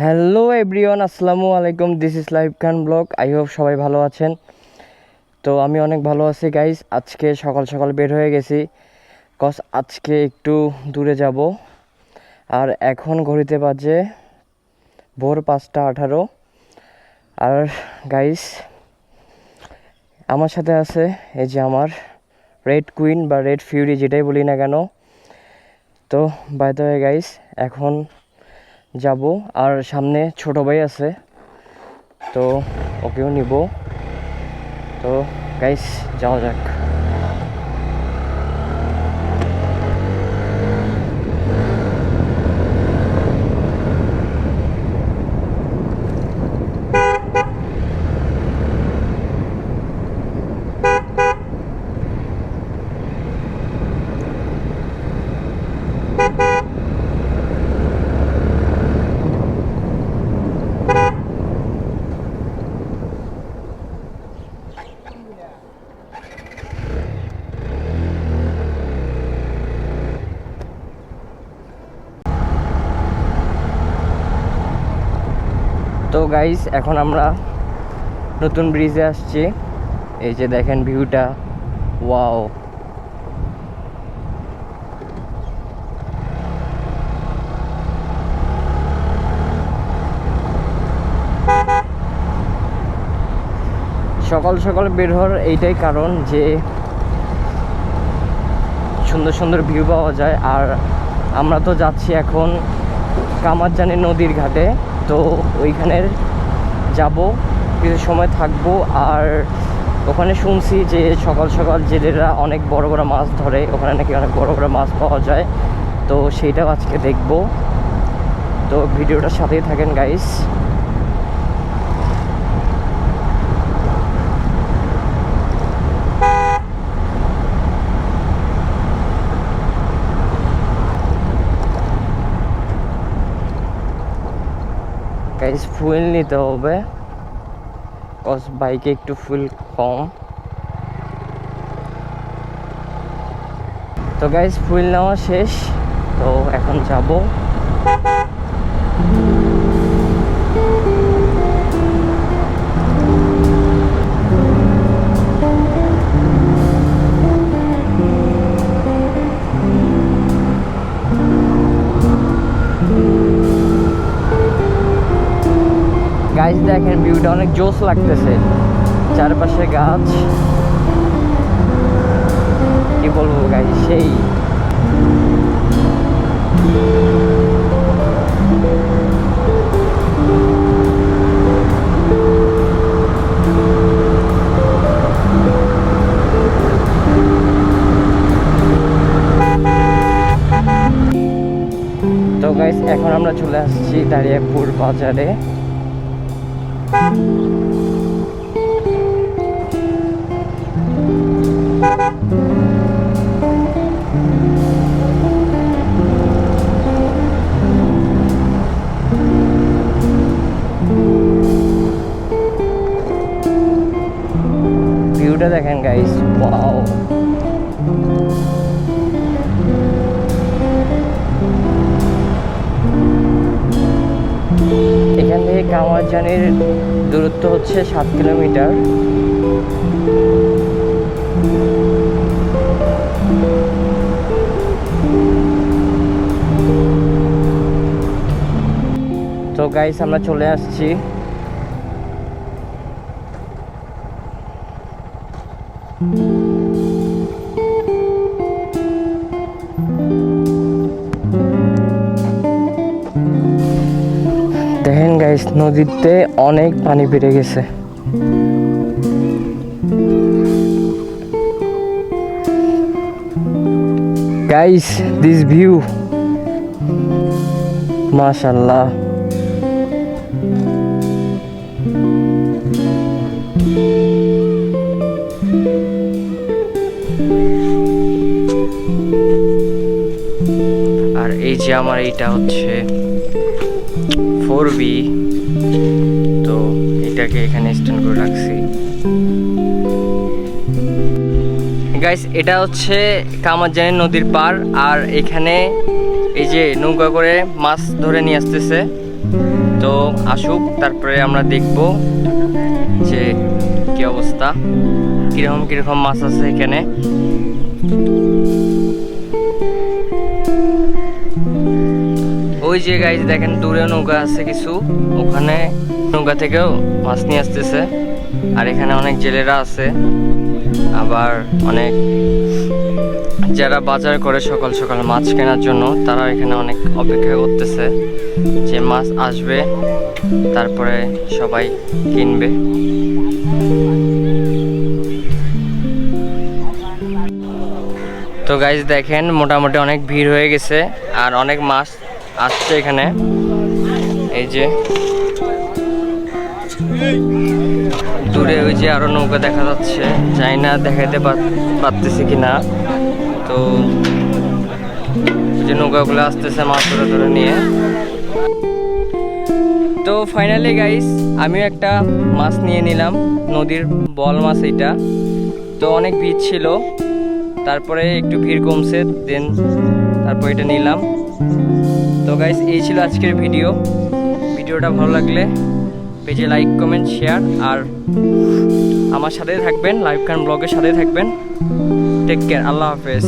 Hello everyone আসসালামু আলাইকুম this is live Khan blog I hope সবাই ভালো আছেন। তো আমি অনেক ভালো আছি গাইজ আজকে সকাল সকাল বের হয়ে গেছি। কজ আজকে একটু দূরে যাব। আর এখন ঘড়িতে বাজে ভোর পাঁচটা আঠারো। আর গাইস আমার সাথে আছে এই যে আমার রেড কুইন বা রেড ফিউরি যেটাই বলি না কেন। তো বাই দ্য গাইস এখন যাব। আর সামনে ছোট ভাই আছে তো ওকেও নিব। তো গাইস যাওয়া যাক। তো গাইস এখন আমরা নতুন ব্রিজে আসছি। এই যে দেখেন ভিউটা ওয়াও সকাল সকাল বের হওয়ার এইটাই কারণ যে সুন্দর সুন্দর ভিউ পাওয়া যায়। আর আমরা তো যাচ্ছি এখন কামারজানি নদীর ঘাটে। তো ওইখানের যাব, কিছু সময় থাকব আর ওখানে শুনছি যে সকাল সকাল জেলেরা অনেক বড় বড় মাছ ধরে, ওখানে নাকি অনেক বড় বড় মাছ পাওয়া যায়। তো সেইটাও আজকে দেখব। তো ভিডিওটার সাথেই থাকেন গাইস গাইস ফুল নিতে হবে। কজ বাইকে একটু ফুল কম। তো গাইজ ফুল নেওয়া শেষ। তো এখন যাব। ভিউটা অনেক জোস লাগতেছে। চারপাশে গাছ। কি বলব গাইস সেই। তো গাইস এখন আমরা চলে আসছি দাঁড়িয়াপুর বাজারে। ভিউটা দেখেন গাইস ওয়াও কামারজানির দূরত্ব হচ্ছে সাত কিলোমিটার। তো গাইস আমরা চলে আসছি। গাইস নদীতে অনেক পানি বেড়ে গেছে। গাইস দিস ভিউ মাশাল্লাহ আর এই যে আমার এইটা হচ্ছে ফোর বি তো এটাকে এখানে স্ট্যান্ড করে রাখছি। গাইস এটা হচ্ছে কামারজানি নদীর পার, আর এখানে এই যে নৌকা করে মাছ ধরে নিয়ে আসতেছে। তো আসুক, তারপরে আমরা দেখব যে কি অবস্থা, কীরকম কীরকম মাছ আছে এখানে। ওই যে গাইজ দেখেন দূরে নৌকা আছে কিছু। ওখানে নৌকা থেকেও মাছ নিয়ে আসতেছে। আর এখানে অনেক জেলেরা আছে। আবার অনেক যারা বাজার করে সকাল সকাল মাছ কেনার জন্য, তারা এখানে অনেক অপেক্ষা করতেছে যে মাছ আসবে, তারপরে সবাই কিনবে। তো গাইজ দেখেন, মোটামুটি অনেক ভিড় হয়ে গেছে। আর অনেক মাছ আসছে এখানে। এই যে দূরে ওই যে আরও নৌকা দেখা যাচ্ছে। জানি না দেখাইতে পার- পারতেছি কিনা। তো যে নৌকাগুলো আসতেছে মাছ ধরে ধরে নিয়ে। তো ফাইনালি গাইস আমিও একটা মাছ নিয়ে নিলাম। নদীর বল মাছ এটা তো অনেক ভিড় ছিল। তারপরে একটু ভিড় কমছে দেন তারপর এটা নিলাম। তো গাইস এই ছিল আজকের ভিডিও ভিডিওটা ভালো লাগলে পেজে লাইক কমেন্ট শেয়ার আর আমার সাথে থাকবেন লাইভ খান ব্লগের সাথে থাকবেন। টেক কেয়ার আল্লাহ হাফেজ।